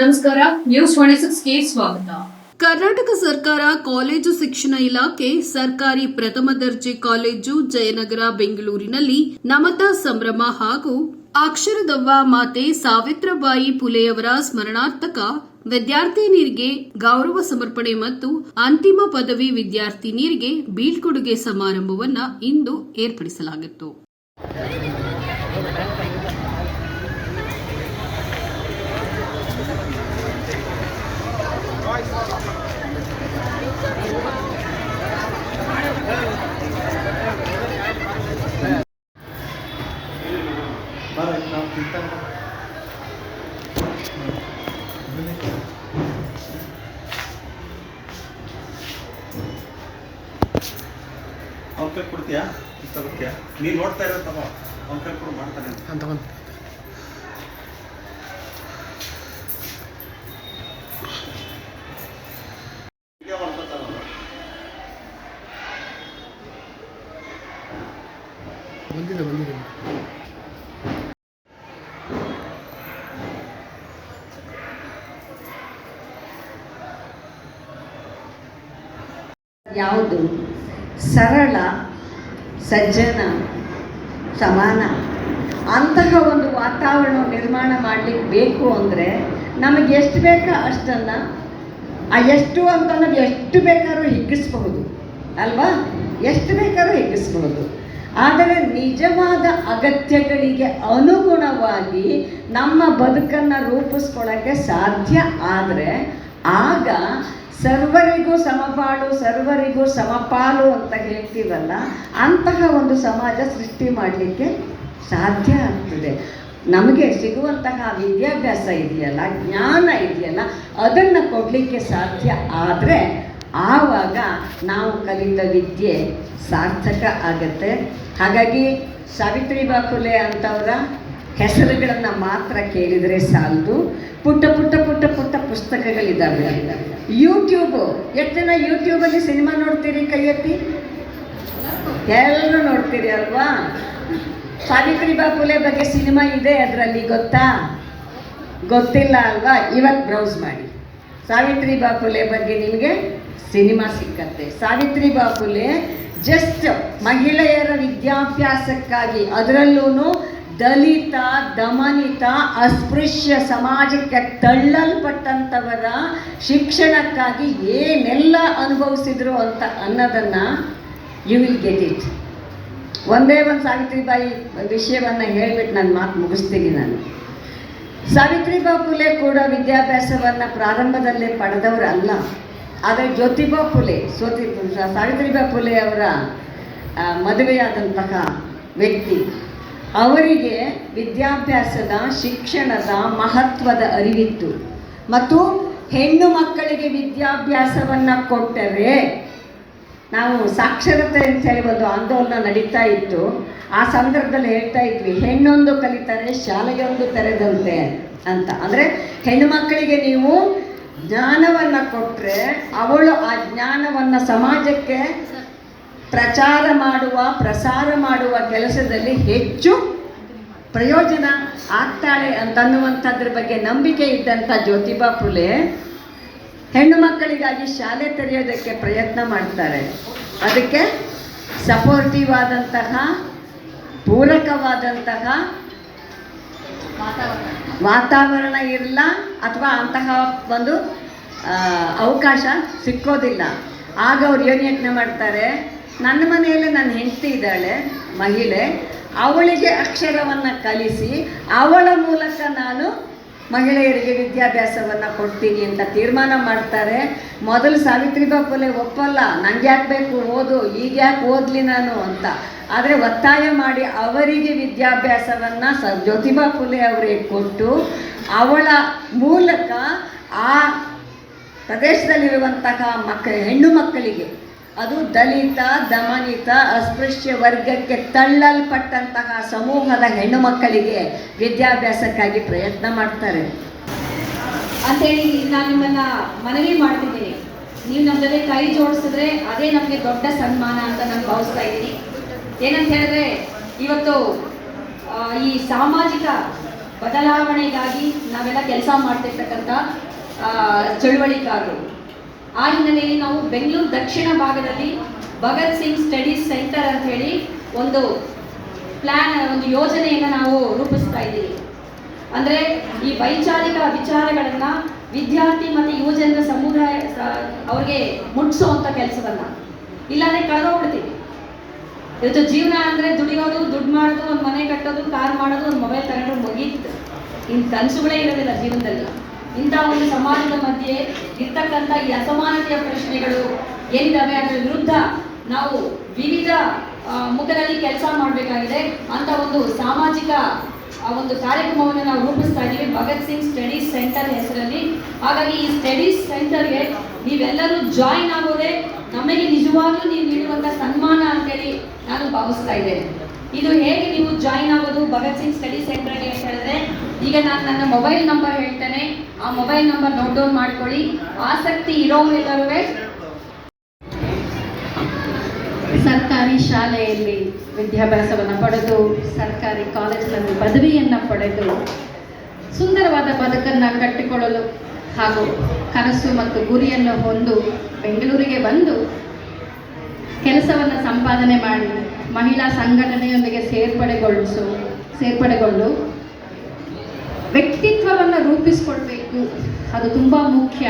ನಮಸ್ಕಾರ news twenty ಸಿಕ್ಸ್ಗೆ ಸ್ವಾಗತ. ಕರ್ನಾಟಕ ಸರ್ಕಾರ ಕಾಲೇಜು ಶಿಕ್ಷಣ ಇಲಾಖೆ, ಸರ್ಕಾರಿ ಪ್ರಥಮ ದರ್ಜೆ ಕಾಲೇಜು, ಜಯನಗರ, ಬೆಂಗಳೂರಿನಲ್ಲಿ ನಮತಾ ಸಂಭ್ರಮ ಹಾಗೂ ಅಕ್ಷರದವ್ವ ಮಾತೆ ಸಾವಿತ್ರಬಾಯಿ ಪುಲೆಯವರ ಸ್ಮರಣಾರ್ಥಕ ವಿದ್ಯಾರ್ಥಿನಿಯರಿಗೆ ಗೌರವ ಸಮರ್ಪಣೆ ಮತ್ತು ಅಂತಿಮ ಪದವಿ ವಿದ್ಯಾರ್ಥಿನಿಯರಿಗೆ ಬೀಳ್ಕೊಡುಗೆ ಸಮಾರಂಭವನ್ನು ಇಂದು ಏರ್ಪಡಿಸಲಾಗಿತ್ತು. ಅವ್ನ ಕೈ ಕೊಡ್ತೀಯಾ? ಇಷ್ಟ ನೀನು ನೋಡ್ತಾ ಇರೋ ತಗೋ. ಅವ್ನ ಕೈ ಕೊಡು ಮಾಡ್ತಾನೆ. ಅಂತ ಬಂದಿದೆ ಬಂದಿದೆ. ಯಾವುದು? ಸರಳ, ಸಜ್ಜನ, ಸಮಾನ. ಅಂತಹ ಒಂದು ವಾತಾವರಣ ನಿರ್ಮಾಣ ಮಾಡಲಿಕ್ಕೆ ಬೇಕು ಅಂದರೆ ನಮಗೆ ಎಷ್ಟು ಬೇಕೋ ಅಷ್ಟನ್ನು, ಆ ಎಷ್ಟು ಅಂತ ನಾವು ಎಷ್ಟು ಬೇಕಾದ್ರೂ ಹಿಗ್ಗಿಸ್ಬಹುದು. ಅಲ್ವಾ? ಎಷ್ಟು ಬೇಕಾದ್ರೂ ಹಿಗ್ಗಿಸ್ಬಹುದು. ಆದರೆ ನಿಜವಾದ ಅಗತ್ಯಗಳಿಗೆ ಅನುಗುಣವಾಗಿ ನಮ್ಮ ಬದುಕನ್ನು ರೂಪಿಸ್ಕೊಳ್ಳೋಕ್ಕೆ ಸಾಧ್ಯ ಆದರೆ ಆಗ ಸರ್ವರಿಗೂ ಸಮಪಾಲು ಸರ್ವರಿಗೂ ಸಮಪಾಲು ಅಂತ ಹೇಳ್ತೀವಲ್ಲ, ಅಂತಹ ಒಂದು ಸಮಾಜ ಸೃಷ್ಟಿ ಮಾಡಲಿಕ್ಕೆ ಸಾಧ್ಯ ಆಗ್ತದೆ. ನಮಗೆ ಸಿಗುವಂತಹ ವಿದ್ಯಾಭ್ಯಾಸ ಇದೆಯಲ್ಲ, ಜ್ಞಾನ ಇದೆಯಲ್ಲ, ಅದನ್ನು ಕೊಡಲಿಕ್ಕೆ ಸಾಧ್ಯ ಆದರೆ ಆವಾಗ ನಾವು ಕಲಿತ ವಿದ್ಯೆ ಸಾರ್ಥಕ ಆಗತ್ತೆ. ಹಾಗಾಗಿ ಸಾವಿತ್ರಿಬಾ ಫುಲೆ ಅಂತವರ ಹೆಸರುಗಳನ್ನು ಮಾತ್ರ ಕೇಳಿದರೆ ಸಾಲದು. ಪುಟ್ಟ ಪುಟ್ಟ ಪುಟ್ಟ ಪುಟ್ಟ ಪುಸ್ತಕಗಳಿದ್ದಾವೆ. ಯೂಟ್ಯೂಬು ಎಷ್ಟು ಜನ ಯೂಟ್ಯೂಬಲ್ಲಿ ಸಿನಿಮಾ ನೋಡ್ತೀರಿ ಕೈಯತ್ತಿ? ಎಲ್ಲರೂ ನೋಡ್ತೀರಿ ಅಲ್ವಾ? ಸಾವಿತ್ರಿ ಬಾಪುಲೆ ಬಗ್ಗೆ ಸಿನಿಮಾ ಇದೆ ಅದರಲ್ಲಿ, ಗೊತ್ತಾ? ಗೊತ್ತಿಲ್ಲ ಅಲ್ವಾ? ಇವತ್ತು ಬ್ರೌಸ್ ಮಾಡಿ. ಸಾವಿತ್ರಿ ಬಾಪುಲೆ ಬಗ್ಗೆ ನಿಮಗೆ ಸಿನಿಮಾ ಸಿಕ್ಕತ್ತೆ. ಸಾವಿತ್ರಿ ಬಾಪುಲೆ ಜಸ್ಟ್ ಮಹಿಳೆಯರ ವಿದ್ಯಾಭ್ಯಾಸಕ್ಕಾಗಿ ಅದರಲ್ಲೂ ದಲಿತ, ದಮನಿತ, ಅಸ್ಪೃಶ್ಯ ಸಮಾಜಕ್ಕೆ ತಳ್ಳಲ್ಪಟ್ಟಂಥವರ ಶಿಕ್ಷಣಕ್ಕಾಗಿ ಏನೆಲ್ಲ ಅನುಭವಿಸಿದ್ರು ಅಂತ ಅನ್ನೋದನ್ನು ಯು ವಿಲ್ ಗೆಟ್ ಇಟ್ ಒಂದೇ ಒಂದು ಸಾವಿತ್ರಿಬಾಯಿ ವಿಷಯವನ್ನು ಹೇಳಿಬಿಟ್ಟು ನಾನು ಮಾತು ಮುಗಿಸ್ತೀನಿ ನಾನು. ಸಾವಿತ್ರಿಬಾ ಫುಲೆ ಕೂಡ ವಿದ್ಯಾಭ್ಯಾಸವನ್ನು ಪ್ರಾರಂಭದಲ್ಲೇ ಪಡೆದವರಲ್ಲ ಆದರೆ ಜ್ಯೋತಿಬಾ ಫುಲೆ ಸೋತಿ ಸಾವಿತ್ರಿಬಾ ಫುಲೆ ಅವರ ಮದುವೆಯಾದಂತಹ ವ್ಯಕ್ತಿ ಅವರಿಗೆ ವಿದ್ಯಾಭ್ಯಾಸದ, ಶಿಕ್ಷಣದ ಮಹತ್ವದ ಅರಿವಿತ್ತು. ಮತ್ತು ಹೆಣ್ಣು ಮಕ್ಕಳಿಗೆ ವಿದ್ಯಾಭ್ಯಾಸವನ್ನು ಕೊಟ್ಟರೆ, ನಾವು ಸಾಕ್ಷರತೆ ಅಂತ ಹೇಳಿ ಒಂದು ಆಂದೋಲನ ನಡೀತಾ ಇತ್ತು. ಆ ಸಂದರ್ಭದಲ್ಲಿ ಹೇಳ್ತಾ ಇದ್ವಿ, ಹೆಣ್ಣೊಂದು ಕಲಿತರೆ ಶಾಲೆಯೊಂದು ತೆರೆದಂತೆ ಅಂತ. ಅಂದರೆ ಹೆಣ್ಣು ಮಕ್ಕಳಿಗೆ ನೀವು ಜ್ಞಾನವನ್ನು ಕೊಟ್ಟರೆ ಅವಳು ಆ ಜ್ಞಾನವನ್ನು ಸಮಾಜಕ್ಕೆ ಪ್ರಚಾರ ಮಾಡುವ, ಪ್ರಸಾರ ಮಾಡುವ ಕೆಲಸದಲ್ಲಿ ಹೆಚ್ಚು ಪ್ರಯೋಜನ ಆಗ್ತಾಳೆ ಅಂತನ್ನುವಂಥದ್ರ ಬಗ್ಗೆ ನಂಬಿಕೆ ಇದ್ದಂಥ ಜ್ಯೋತಿಬಾ ಫುಲೆ ಹೆಣ್ಣು ಮಕ್ಕಳಿಗಾಗಿ ಶಾಲೆ ತೆರೆಯೋದಕ್ಕೆ ಪ್ರಯತ್ನ ಮಾಡ್ತಾರೆ. ಅದಕ್ಕೆ ಸಪೋರ್ಟಿವ್ ಆದಂತಹ, ಪೂರಕವಾದಂತಹ ವಾತಾವರಣ ಇರಲ್ಲ ಅಥವಾ ಅಂತಹ ಒಂದು ಅವಕಾಶ ಸಿಕ್ಕೋದಿಲ್ಲ. ಆಗ ಅವ್ರು ಏನು ಯತ್ನ ಮಾಡ್ತಾರೆ? ನನ್ನ ಮನೆಯಲ್ಲಿ ನನ್ನ ಹೆಂಡತಿ ಇದ್ದಾಳೆ, ಮಹಿಳೆ. ಅವಳಿಗೆ ಅಕ್ಷರವನ್ನು ಕಲಿಸಿ, ಅವಳ ಮೂಲಕ ನಾನು ಮಹಿಳೆಯರಿಗೆ ವಿದ್ಯಾಭ್ಯಾಸವನ್ನು ಕೊಡ್ತೀನಿ ಅಂತ ತೀರ್ಮಾನ ಮಾಡ್ತಾರೆ. ಮೊದಲು ಸಾವಿತ್ರಿಬಾ ಫುಲೆ ಒಪ್ಪಲ್ಲ ನನಗೆ ಯಾಕೆ ಬೇಕು ಓದು ಈಗ ಯಾಕೆ ಓದಲಿ ನಾನು ಅಂತ. ಆದರೆ ಒತ್ತಾಯ ಮಾಡಿ ಅವರಿಗೆ ವಿದ್ಯಾಭ್ಯಾಸವನ್ನು ಸ ಜ್ಯೋತಿಬಾ ಫುಲೆ ಅವರಿಗೆ ಕೊಟ್ಟು, ಅವಳ ಮೂಲಕ ಆ ಪ್ರದೇಶದಲ್ಲಿರುವಂತಹ ಮಕ್ಕ, ಹೆಣ್ಣು ಮಕ್ಕಳಿಗೆ ಅದು ದಲಿತ, ದಮನಿತ, ಅಸ್ಪೃಶ್ಯ ವರ್ಗಕ್ಕೆ ತಳ್ಳಲ್ಪಟ್ಟಂತಹ ಸಮೂಹದ ಹೆಣ್ಣು ಮಕ್ಕಳಿಗೆ ವಿದ್ಯಾಭ್ಯಾಸಕ್ಕಾಗಿ ಪ್ರಯತ್ನ ಮಾಡ್ತಾರೆ. ಅಂತೇಳಿ ನಾನು ನಿಮ್ಮನ್ನ ಮನವಿ ಮಾಡ್ತಿದ್ದೀನಿ. ನೀವು ನಮ್ಮ ಜೊತೆ ಕೈ ಜೋಡಿಸಿದ್ರೆ ಅದೇ ನಮಗೆ ದೊಡ್ಡ ಸನ್ಮಾನ ಅಂತ ನಾನು ಭಾವಿಸ್ತಾ ಇದ್ದೀನಿ. ಏನಂತ ಹೇಳಿದ್ರೆ, ಇವತ್ತು ಈ ಸಾಮಾಜಿಕ ಬದಲಾವಣೆಗಾಗಿ ನಾವೆಲ್ಲ ಕೆಲಸ ಮಾಡ್ತಿರ್ತಕ್ಕಂಥ ಚಳುವಳಿಕಾರರು ಆ ಹಿನ್ನೆಲೆಯಲ್ಲಿ ನಾವು ಬೆಂಗಳೂರು ದಕ್ಷಿಣ ಭಾಗದಲ್ಲಿ ಭಗತ್ ಸಿಂಗ್ ಸ್ಟಡೀಸ್ ಸೆಂಟರ್ ಅಂತ ಹೇಳಿ ಒಂದು ಪ್ಲಾನ್, ಒಂದು ಯೋಜನೆಯನ್ನು ನಾವು ರೂಪಿಸ್ತಾ ಇದ್ದೀವಿ. ಅಂದರೆ ಈ ವೈಚಾರಿಕ ವಿಚಾರಗಳನ್ನು ವಿದ್ಯಾರ್ಥಿ ಮತ್ತು ಯುವಜನರ ಸಮುದಾಯ ಅವ್ರಿಗೆ ಮುಟ್ಸೋವಂಥ ಕೆಲಸವನ್ನ. ಇಲ್ಲಾಂದ್ರೆ ಕಳೆದೋಗ್ಬಿಡ್ತೀವಿ ಇವತ್ತು ಜೀವನ ಅಂದರೆ ದುಡಿಯೋದು, ದುಡ್ಡು ಮಾಡೋದು, ಒಂದು ಮನೆ ಕಟ್ಟೋದು, ಕಾರ್ ಮಾಡೋದು, ಒಂದು ಮೊಬೈಲ್ ತಗೊಂಡ್ರೆ ಮುಗೀತು ಇನ್ನು ಕನಸುಗಳೇ ಇರೋದಿಲ್ಲ ಜೀವನದಲ್ಲಿ. ಇಂಥ ಒಂದು ಸಮಾಜದ ಮಧ್ಯೆ ಇರ್ತಕ್ಕಂಥ ಈ ಅಸಮಾನತೆಯ ಪ್ರಶ್ನೆಗಳು ಏನಿದ್ದಾವೆ ಅದರ ವಿರುದ್ಧ ನಾವು ವಿವಿಧ ಮುಖದಲ್ಲಿ ಕೆಲಸ ಮಾಡಬೇಕಾಗಿದೆ. ಅಂತ ಒಂದು ಸಾಮಾಜಿಕ ಒಂದು ಕಾರ್ಯಕ್ರಮವನ್ನು ನಾವು ರೂಪಿಸ್ತಾ ಇದ್ದೀವಿ ಭಗತ್ ಸಿಂಗ್ ಸ್ಟಡೀಸ್ ಸೆಂಟರ್ ಹೆಸರಲ್ಲಿ. ಹಾಗಾಗಿ ಈ ಸ್ಟಡೀಸ್ ಸೆಂಟರ್ಗೆ ನೀವೆಲ್ಲರೂ ಜಾಯಿನ್ ಆಗೋದೇ ನಮಗೆ ನಿಜವಾಗ್ಲೂ ನೀವು ನೀಡುವಂಥ ಸನ್ಮಾನ ಅಂತೇಳಿ ನಾನು ಭಾವಿಸ್ತಾ ಇದ್ದೇನೆ. ಇದು ಹೇಗೆ ನೀವು ಜಾಯಿನ್ ಆಗೋದು? ಭಗತ್ ಸಿಂಗ್ ಸ್ಟಡಿ ಸೆಂಟರ್ಗೆ ಅಂತ ಹೇಳಿದ್ರೆ ಈಗ ನಾನು ನನ್ನ ಮೊಬೈಲ್ ನಂಬರ್ ಹೇಳ್ತೇನೆ. ಆ ಮೊಬೈಲ್ ನಂಬರ್ ನೋಟ್ ಡೌನ್ ಮಾಡ್ಕೊಳ್ಳಿ. ಆಸಕ್ತಿ ಇರೋರೆಲ್ಲರೂ ಸರ್ಕಾರಿ ಶಾಲೆಯಲ್ಲಿ ವಿದ್ಯಾಭ್ಯಾಸವನ್ನು ಪಡೆದು, ಸರ್ಕಾರಿ ಕಾಲೇಜ್ನಲ್ಲಿ ಪದವಿಯನ್ನು ಪಡೆದು, ಸುಂದರವಾದ ಬದುಕನ್ನು ಕಟ್ಟಿಕೊಳ್ಳಲು ಹಾಗೂ ಕನಸು ಮತ್ತು ಗುರಿಯನ್ನು ಹೊಂದು ಬೆಂಗಳೂರಿಗೆ ಬಂದು ಕೆಲಸವನ್ನು ಸಂಪಾದನೆ ಮಾಡಿ ಮಹಿಳಾ ಸಂಘಟನೆಯೊಂದಿಗೆ ಸೇರ್ಪಡೆಗೊಳಿಸು ಸೇರ್ಪಡೆಗೊಂಡು ವ್ಯಕ್ತಿತ್ವವನ್ನು ರೂಪಿಸ್ಕೊಳ್ಬೇಕು. ಅದು ತುಂಬ ಮುಖ್ಯ.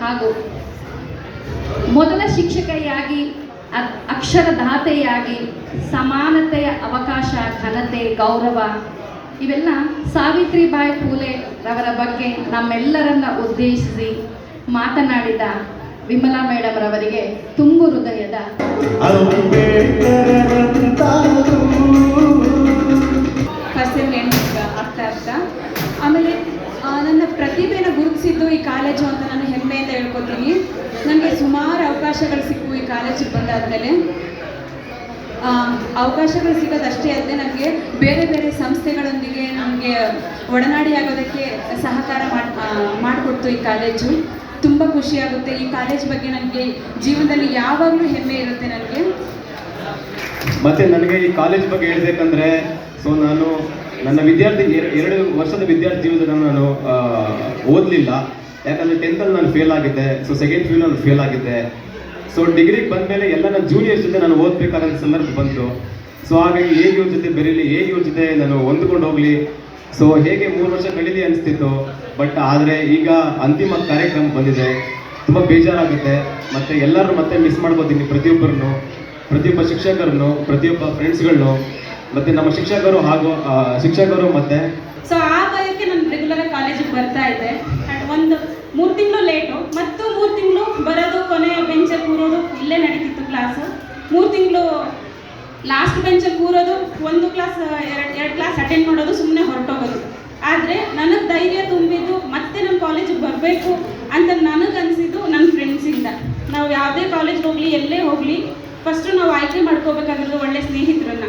ಹಾಗೂ ಮೊದಲ ಶಿಕ್ಷಕಿಯಾಗಿ ಅಕ್ಷರ ಅಕ್ಷರದಾತೆಯಾಗಿ, ಸಮಾನತೆಯ ಅವಕಾಶ, ಘನತೆ, ಗೌರವ ಇವೆಲ್ಲ ಸಾವಿತ್ರಿಬಾಯಿ ಫೂಲೆ ರವರ ಬಗ್ಗೆ ನಮ್ಮೆಲ್ಲರನ್ನ ಉದ್ದೇಶಿಸಿ ಮಾತನಾಡಿದ ವಿಮಲಾ ಮೇಡಮ್ ರವರಿಗೆ ತುಂಬು ಹೃದಯದ ಈ ಕಾಲೇಜು ಅಂತ ನಾನು ಹೆಮ್ಮೆಯಿಂದ ಹೇಳ್ಕೊತೀನಿ. ನನಗೆ ಸುಮಾರು ಅವಕಾಶಗಳು ಸಿಕ್ಕು ಈ ಕಾಲೇಜಿಗೆ ಬಂದಾದಮೇಲೆ ಅವಕಾಶಗಳು ಸಿಗೋದಷ್ಟೇ ಅಲ್ಲದೆ ನನಗೆ ಬೇರೆ ಬೇರೆ ಸಂಸ್ಥೆಗಳೊಂದಿಗೆ ನನಗೆ ಒಡನಾಡಿ ಆಗೋದಕ್ಕೆ ಸಹಕಾರ ಮಾಡಿ ಮಾಡಿಕೊಡ್ತು ಈ ಕಾಲೇಜು ತುಂಬ ಖುಷಿಯಾಗುತ್ತೆ ಈ ಕಾಲೇಜ್ ಬಗ್ಗೆ ನನಗೆ ಜೀವನದಲ್ಲಿ ಯಾವಾಗಲೂ ಹೆಮ್ಮೆ ಇರುತ್ತೆ ನನಗೆ. ಮತ್ತೆ ನನಗೆ ಈ ಕಾಲೇಜ್ ಬಗ್ಗೆ ಹೇಳ್ಬೇಕಂದ್ರೆ ಸೊ ನಾನು ನನ್ನ ವಿದ್ಯಾರ್ಥಿ ಎರ- ಎರಡು ವರ್ಷದ ವಿದ್ಯಾರ್ಥಿ ಜೀವನದಲ್ಲಿ ನಾನು ಓದಲಿಲ್ಲ. ಯಾಕಂದರೆ ಟೆಂತಲ್ಲಿ ನಾನು ಫೇಲ್ ಆಗಿದ್ದೆ ಸೊ ಸೆಕೆಂಡ್ ಫ್ಯೂ ನಾನು ಫೇಲ್ ಆಗಿದ್ದೆ. ಸೊ ಡಿಗ್ರಿಗೆ ಬಂದಮೇಲೆ ಎಲ್ಲ ನನ್ನ ಜೂನಿಯರ್ಸ್ ಜೊತೆ ನಾನು ಓದಬೇಕಾದ ಸಂದರ್ಭ ಬಂತು. ಸೊ ಹಾಗಾಗಿ ಹೇಗೆ ಇವ್ರ ಜೊತೆ ಬೆರೀಲಿ, ಹೇಗೆ ಇವ್ರ ಜೊತೆ ನಾನು ಹೊಂದ್ಕೊಂಡು ಹೋಗಲಿ? ಸೊ ಹೇಗೆ ಮೂರು ವರ್ಷ ಕಳೀಲಿ ಅನಿಸ್ತಿತ್ತು. ಬಟ್ ಆದರೆ ಈಗ ಅಂತಿಮ ಕಾರ್ಯಕ್ರಮ ಬಂದಿದೆ. ತುಂಬ ಬೇಜಾರಾಗುತ್ತೆ. ಮತ್ತು ಎಲ್ಲರೂ ಮತ್ತೆ ಮಿಸ್ ಮಾಡ್ಕೋತೀನಿ ಪ್ರತಿಯೊಬ್ಬರನ್ನು, ಪ್ರತಿಯೊಬ್ಬ ಶಿಕ್ಷಕರನ್ನು, ಪ್ರತಿಯೊಬ್ಬ ಫ್ರೆಂಡ್ಸ್ಗಳನ್ನು ಮತ್ತು ನಮ್ಮ ಶಿಕ್ಷಕರು ಹಾಗೂ ಶಿಕ್ಷಕರು ಮತ್ತೆ ಸೊ ಆ ಭಯಕ್ಕೆ ನಾನು ರೆಗ್ಯುಲರ್ ಕಾಲೇಜಿಗೆ ಬರ್ತಾ ಇದ್ದೆ. ಒಂದು ಮೂರು ತಿಂಗಳು ಲೇಟು ಮತ್ತು ಮೂರು ತಿಂಗಳು ಬರೋದು ಕೊನೆ ಬೆಂಚಲ್ಲಿ ಕೂರೋದು ಇಲ್ಲೇ ನಡೀತಿತ್ತು ಕ್ಲಾಸು ಮೂರು ತಿಂಗಳು ಲಾಸ್ಟ್ ಬೆಂಚಲ್ಲಿ ಕೂರೋದು, ಒಂದು ಕ್ಲಾಸ್ ಎರಡು ಎರಡು ಕ್ಲಾಸ್ ಅಟೆಂಡ್ ಮಾಡೋದು ಸುಮ್ಮನೆ ಹೊರಟೋಗೋದು. ಆದರೆ ನನಗೆ ಧೈರ್ಯ ತುಂಬಿದ್ದು ಮತ್ತೆ ನಮ್ಮ ಕಾಲೇಜಿಗೆ ಬರಬೇಕು ಅಂತ ನನಗೆ ಅನಿಸಿದ್ದು ನನ್ನ ಫ್ರೆಂಡ್ಸಿಂದ ನಾವು ಯಾವುದೇ ಕಾಲೇಜ್ಗೆ ಹೋಗಲಿ, ಎಲ್ಲೇ ಹೋಗಲಿ ಫಸ್ಟು ನಾವು ಆಯ್ಕೆ ಮಾಡ್ಕೋಬೇಕಾಗಿರೋದು ಒಳ್ಳೆ ಸ್ನೇಹಿತರನ್ನ.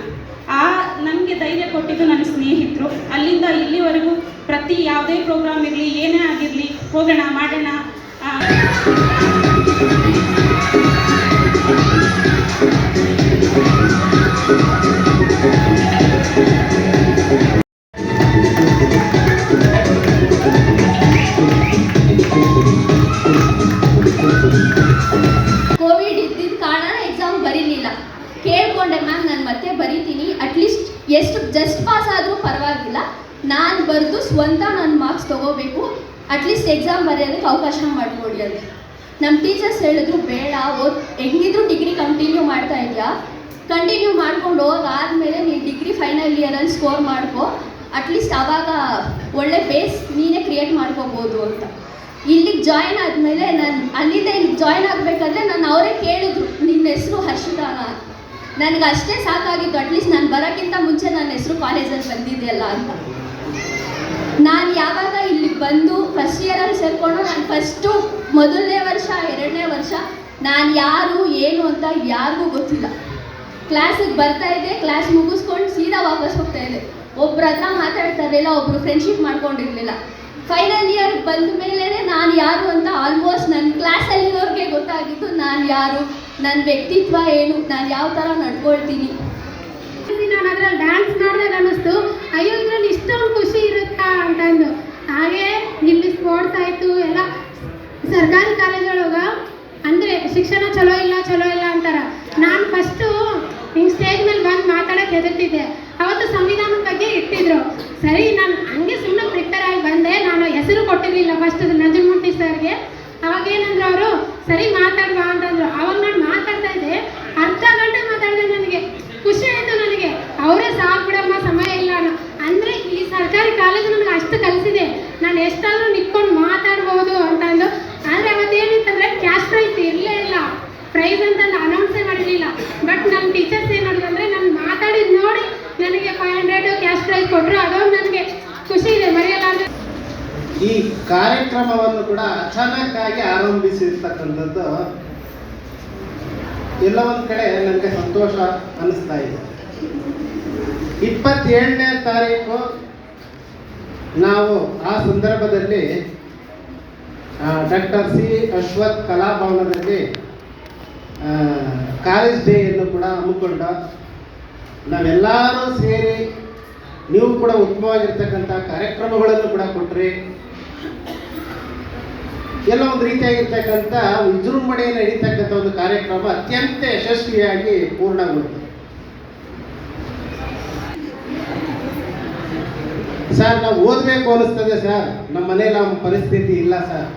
ಆ ನನಗೆ ಧೈರ್ಯ ಕೊಟ್ಟಿದ್ದು ನನ್ನ ಸ್ನೇಹಿತರು. ಅಲ್ಲಿಂದ ಇಲ್ಲಿವರೆಗೂ ಪ್ರತಿ ಯಾವುದೇ ಪ್ರೋಗ್ರಾಮ್ ಇರಲಿ, ಏನೇ ಆಗಿರಲಿ, ಹೋಗೋಣ, ಮಾಡೋಣ ಮಾರ್ಕ್ಸ್ ತೊಗೋಬೇಕು ಅಟ್ಲೀಸ್ಟ್ ಎಕ್ಸಾಮ್ ಬರೆಯೋದಕ್ಕೆ ಅವಕಾಶ ಮಾಡಿಕೊಡಿ ಅಂತ. ನಮ್ಮ ಟೀಚರ್ಸ್ ಹೇಳಿದ್ರು ಬೇಡ, ಓದ್, ಹೆಂಗಿದ್ರು ಡಿಗ್ರಿ ಕಂಟಿನ್ಯೂ ಮಾಡ್ತಾ ಇದೆಯಾ? ಕಂಟಿನ್ಯೂ ಮಾಡ್ಕೊಂಡು ಹೋಗಾದ್ಮೇಲೆ ನೀನು ಡಿಗ್ರಿ ಫೈನಲ್ ಇಯರಲ್ಲಿ ಸ್ಕೋರ್ ಮಾಡ್ಕೋ. ಅಟ್ಲೀಸ್ಟ್ ಆವಾಗ ಒಳ್ಳೆ ಬೇಸ್ ನೀನೇ ಕ್ರಿಯೇಟ್ ಮಾಡ್ಕೋಬೋದು ಅಂತ. ಇಲ್ಲಿಗೆ ಜಾಯ್ನ್ ಆದಮೇಲೆ ನಾನು, ಅಲ್ಲಿಂದ ಇಲ್ಲಿಗೆ ಜಾಯ್ನ್ ಆಗಬೇಕಾದ್ರೆ ನಾನು ಅವರೇ ಕೇಳಿದ್ರು ನಿನ್ನ ಹೆಸರು ಹರ್ಷಿತಾನ ನನಗೆ ಅಷ್ಟೇ ಸಾಕಾಗಿತ್ತು ಅಟ್ಲೀಸ್ಟ್ ನಾನು ಬರೋಕ್ಕಿಂತ ಮುಂಚೆ ನನ್ನ ಹೆಸರು ಕಾಲೇಜಲ್ಲಿ ಬಂದಿದೆಯಲ್ಲ ಅಂತ. ನಾನು ಯಾವಾಗ ಇಲ್ಲಿ ಬಂದು ಫಸ್ಟ್ ಇಯರಲ್ಲಿ ಸೇರಿಕೊಂಡು ನಾನು ಫಸ್ಟು ಮೊದಲನೇ ವರ್ಷ, ಎರಡನೇ ವರ್ಷ ನಾನು ಯಾರು, ಏನು ಅಂತ ಯಾರಿಗೂ ಗೊತ್ತಿಲ್ಲ. ಕ್ಲಾಸಿಗೆ ಬರ್ತಾ ಇದ್ದೆ ಕ್ಲಾಸ್ ಮುಗಿಸ್ಕೊಂಡು ಸೀದಾ ವಾಪಸ್ ಹೋಗ್ತಾ ಇದ್ದೆ. ಒಬ್ರ ಹತ್ರ ಮಾತಾಡ್ತಾ ಇರಲಿಲ್ಲ, ಒಬ್ರು ಫ್ರೆಂಡ್ಶಿಪ್ ಮಾಡ್ಕೊಂಡಿರಲಿಲ್ಲ. ಫೈನಲ್ ಇಯರ್ ಬಂದ ಮೇಲೆ ನಾನು ಯಾರು ಅಂತ ಆಲ್ಮೋಸ್ಟ್ ನನ್ನ ಕ್ಲಾಸಲ್ಲಿರೋರಿಗೆ ಗೊತ್ತಾಗಿದ್ದು ನಾನು ಯಾರು ನನ್ನ ವ್ಯಕ್ತಿತ್ವ ಏನು, ನಾನು ಯಾವ ಥರ ನಡ್ಕೊಳ್ತೀನಿ. ನಾನು ಅದ್ರಲ್ಲಿ ಡ್ಯಾನ್ಸ್ ಮಾಡಿದಾಗ ಅನ್ನಿಸ್ತು, ಅಯ್ಯೋ, ಇದ್ರಲ್ಲಿ ಇಷ್ಟೊಂದು ಖುಷಿ ಇರುತ್ತಾ? ಅಂತಂದು ಹಾಗೆ ಇಲ್ಲಿ ಸ್ಪೋರ್ಟ್ಸ್ ಆಯಿತು, ಎಲ್ಲ ಸರ್ಕಾರಿ ಕಾಲೇಜೊಳಗೆ, ಅಂದರೆ ಶಿಕ್ಷಣ ಚಲೋ ಇಲ್ಲ ಚಲೋ ಇಲ್ಲ ಅಂತಾರ. ನಾನು ಫಸ್ಟು ಹಿಂಗೆ ಸ್ಟೇಜ್ ಮೇಲೆ ಬಂದು ಮಾತಾಡೋಕ್ಕೆ ಹೆದರ್ತಿದ್ದೆ. ಅವತ್ತು ಸಂವಿಧಾನದ ಬಗ್ಗೆ ಇಟ್ಟಿದ್ರು. ಸರಿ, ನಾನು ಹಂಗೆ ಸುಮ್ಮನೆ ಪ್ರಿಪೇರ್ ಆಗಿ ಬಂದೆ. ನಾನು ಹೆಸರು ಕೊಟ್ಟಿರಲಿಲ್ಲ ಫಸ್ಟ್ ನಂಜನಮೂರ್ತಿ ಸರ್ಗೆ. ಅವಾಗ ಏನಂದ್ರು ಅವರು, ಸರಿ, ಮಾತಾಡುವ ಅಂತಂದ್ರು ಅವಾಗ ನಾನು ಮಾತಾಡ್ತಾ ಇದ್ದೆ. ಅರ್ಧ ಗಂಟೆ ಮಾತಾಡಿದೆ ನನಗೆ. ಖುಷಿ ಆಯಿತು ನನಗೆ ಅವರೇ ಸಾಕು ಬಿಡಮ್ಮ, ಸಮಯ ಇಲ್ಲ ಅಂದರೆ ಈ ಸರ್ಕಾರಿ ಕಾಲೇಜು ನನಗೆ ಅಷ್ಟು ಕಲಿಸಿದೆ. ನಾನು ಎಷ್ಟಾದರೂ ನಿಂತ್ಕೊಂಡು ಮಾತಾಡ್ಬೋದು ಅಂತಂದು ಆದರೆ ಅವತ್ತೇನಿತ್ತಂದರೆ ಕ್ಯಾಶ್ ಪ್ರೈಸ್ ಇರಲೇ ಇಲ್ಲ. ಪ್ರೈಸ್ ಅಂತ ಅನೌನ್ಸೇ ಮಾಡಿರಲಿಲ್ಲ. ಬಟ್ ನಮ್ಮ ಟೀಚರ್ಸ್ ಏನು ಅಂದರೆ ನಾನು ಮಾತಾಡಿದ್ ನೋಡಿ ನನಗೆ ಫೈವ್ ಹಂಡ್ರೆಡ್ ಕ್ಯಾಶ್ ಪ್ರೈಸ್ ಕೊಟ್ಟರು ಅದೊಂದು ನನಗೆ ಖುಷಿ ಇದೆ ಮರೆಯಲಾರ್ದು ಈ ಕಾರ್ಯಕ್ರಮವನ್ನು ಕೂಡ ಅಚಾನಕ್ಕಾಗಿ ಆರಂಭಿಸಿರ್ತಕ್ಕಂಥದ್ದು ಎಲ್ಲ ಒಂದು ಕಡೆ ನನಗೆ ಸಂತೋಷ ಅನ್ನಿಸ್ತಾ ಇದೆ. ಇಪ್ಪತ್ತೇಳನೇ ತಾರೀಕು ನಾವು ಆ ಸಂದರ್ಭದಲ್ಲಿ ಡಾಕ್ಟರ್ ಸಿ ಅಶ್ವಥ್ ಕಲಾಭವನದಲ್ಲಿ ಕಾಲೇಜ್ ಡೇಯನ್ನು ಕೂಡ ಹಮ್ಮಿಕೊಂಡ ನಾವೆಲ್ಲರೂ ಸೇರಿ ನೀವು ಕೂಡ ಉತ್ತಮವಾಗಿರ್ತಕ್ಕಂಥ ಕಾರ್ಯಕ್ರಮಗಳನ್ನು ಕೂಡ ಕೊಟ್ರಿ. ಎಲ್ಲ ಒಂದು ರೀತಿಯಾಗಿರ್ತಕ್ಕಂಥ ವಿಜೃಂಭಣೆಯಲ್ಲಿ ನಡೀತಕ್ಕಂಥ ಒಂದು ಕಾರ್ಯಕ್ರಮ ಅತ್ಯಂತ ಯಶಸ್ವಿಯಾಗಿ ಪೂರ್ಣಗೊಂಡಿತು. ಸರ್ ನಾವು ಓದಬೇಕು ಅನಿಸ್ತದೆ ಸರ್ ನಮ್ಮ ಮನೇಲಿ ನಮ್ಮ ಪರಿಸ್ಥಿತಿ ಇಲ್ಲ ಸರ್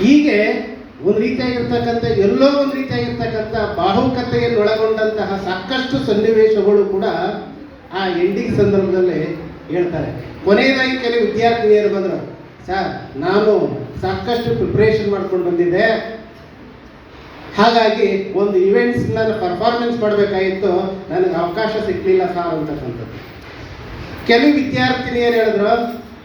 ಹೀಗೆ ಒಂದು ರೀತಿಯಾಗಿರ್ತಕ್ಕಂಥ, ಎಲ್ಲೋ ಒಂದು ರೀತಿಯಾಗಿರ್ತಕ್ಕಂಥ ಬಾಹುಕತೆಯನ್ನು ಒಳಗೊಂಡಂತಹ ಸಾಕಷ್ಟು ಸನ್ನಿವೇಶಗಳು ಕೂಡ ಆ ಎಂಡಿಂಗ್ ಸಂದರ್ಭದಲ್ಲಿ ಹೇಳ್ತಾರೆ. ಕೊನೆಯದಾಗಿ ಕೆಲವು ವಿದ್ಯಾರ್ಥಿನಿಯರು ಬಂದರು. ಸರ್ ನಾನು ಸಾಕಷ್ಟು ಪ್ರಿಪ್ರೇಷನ್ ಮಾಡ್ಕೊಂಡು ಬಂದಿದ್ದೆ. ಹಾಗಾಗಿ ಒಂದು ಇವೆಂಟ್ಸ್ ನಾನು ಪರ್ಫಾರ್ಮೆನ್ಸ್ ಮಾಡಬೇಕಾಗಿತ್ತು. ನನಗೆ ಅವಕಾಶ ಸಿಕ್ಕಲಿಲ್ಲ ಸರ್ ಅಂತಕ್ಕಂಥದ್ದು. ಕೆಲವು ವಿದ್ಯಾರ್ಥಿನಿಯರು ಹೇಳಿದ್ರು,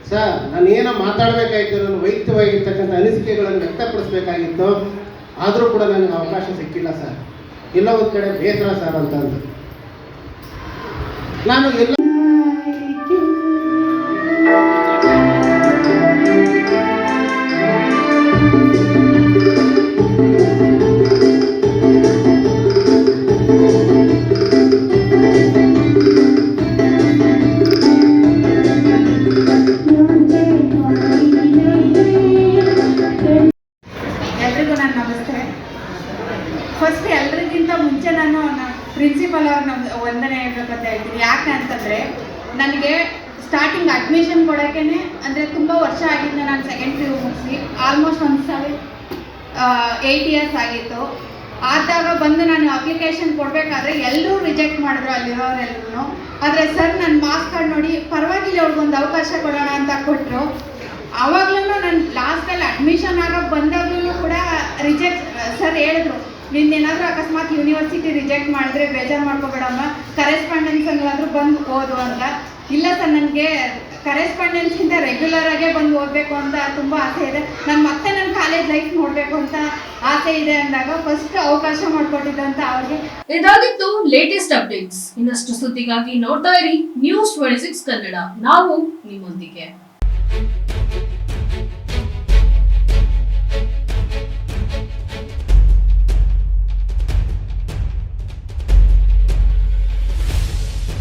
ಸರ್, ನಾನು ಏನೋ ಮಾತಾಡಬೇಕಾಗಿತ್ತು ನನ್ನ ವೈಯಕ್ತಿಕವಾಗಿರ್ತಕ್ಕಂಥ ಅನಿಸಿಕೆಗಳನ್ನು ವ್ಯಕ್ತಪಡಿಸ್ಬೇಕಾಗಿತ್ತು ಆದರೂ ಕೂಡ ನನಗೆ ಅವಕಾಶ ಸಿಕ್ಕಿಲ್ಲ, ಸರ್ ಇಲ್ಲ, ಒಂದು ಕಡೆ ಬೇಸರ, ಸರ್ ಅಂತ ಅಂದ್ರು. ನಾನು ಎಲ್ಲ ಏಯ್ಟ್ ಇಯರ್ಸ್ ಆಗಿತ್ತು. ಆದಾಗ ಬಂದು ನಾನು ಅಪ್ಲಿಕೇಶನ್ ಕೊಡಬೇಕಾದ್ರೆ ಎಲ್ಲರೂ ರಿಜೆಕ್ಟ್ ಮಾಡಿದ್ರು ಅಲ್ಲಿರೋರೆಲ್ಲರೂ ಆದರೆ ಸರ್ ನನ್ನ ಮಾರ್ಕ್ಸ್ ಕಾರ್ಡ್ ನೋಡಿ, ಪರವಾಗಿಲ್ಲ ಅವ್ರಿಗೊಂದು ಅವಕಾಶ ಕೊಡೋಣ ಅಂತ ಕೊಟ್ಟರು ಆವಾಗ್ಲೂ ನಾನು ಲಾಸ್ಟಲ್ಲಿ ಅಡ್ಮಿಷನ್ ಆಗೋಕೆ ಬಂದಾಗ್ಲೂ ಕೂಡ ರಿಜೆಕ್ಟ್ ಸರ್ ಹೇಳಿದ್ರು ನಿನ್ನೇನಾದರೂ ಅಕಸ್ಮಾತ್ ಯೂನಿವರ್ಸಿಟಿ ರಿಜೆಕ್ಟ್ ಮಾಡಿದ್ರೆ ಬೇಜಾರು ಮಾಡ್ಕೋಬೇಡಮ್ಮ ಕರೆಸ್ಪಾಂಡೆನ್ಸ್ ಅಲ್ಲಾದರೂ ಬಂದು ಓದು ಅಂತ. ಇಲ್ಲ ಸರ್ ನನಗೆ ಕರೆಸ್ಪಾಂಡೆನ್ಸ್ಗಿಂತ ರೆಗ್ಯುಲರ್ ಆಗೇ ಬಂದು ಓದಬೇಕು ಅಂತ ತುಂಬ ಆಸೆ ಇದೆ. ನಾನು ಮತ್ತೆ ನನ್ನ ಕಾಲೇಜ್ ಲೈಫ್ ನೋಡಬೇಕು ಅಂತ ಆಸೆ ಇದೆ ಅಂದಾಗ ಫಸ್ಟ್ ಅವಕಾಶ ಮಾಡಿಕೊಟ್ಟಿದ್ದಂತ ಅವ್ರಿಗೆ. ಇದಾಗಿತ್ತು ಲೇಟೆಸ್ಟ್ ಅಪ್ಡೇಟ್ಸ್ ಇನ್ನಷ್ಟು ಸುದ್ದಿಗಾಗಿ ನೋಡ್ತಾ ಇರಿ ನ್ಯೂಸ್ ಟ್ವೆಂಟಿ ಸಿಕ್ಸ್ ಕನ್ನಡ. ನಾವು ನಿಮ್ಮೊಂದಿಗೆ.